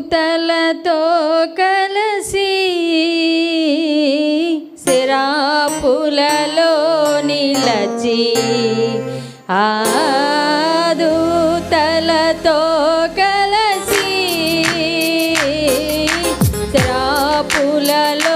దూతలతో కలసి సిరాపులలో నిలచి ఆ దూతలతో కలసి సిరాపులలో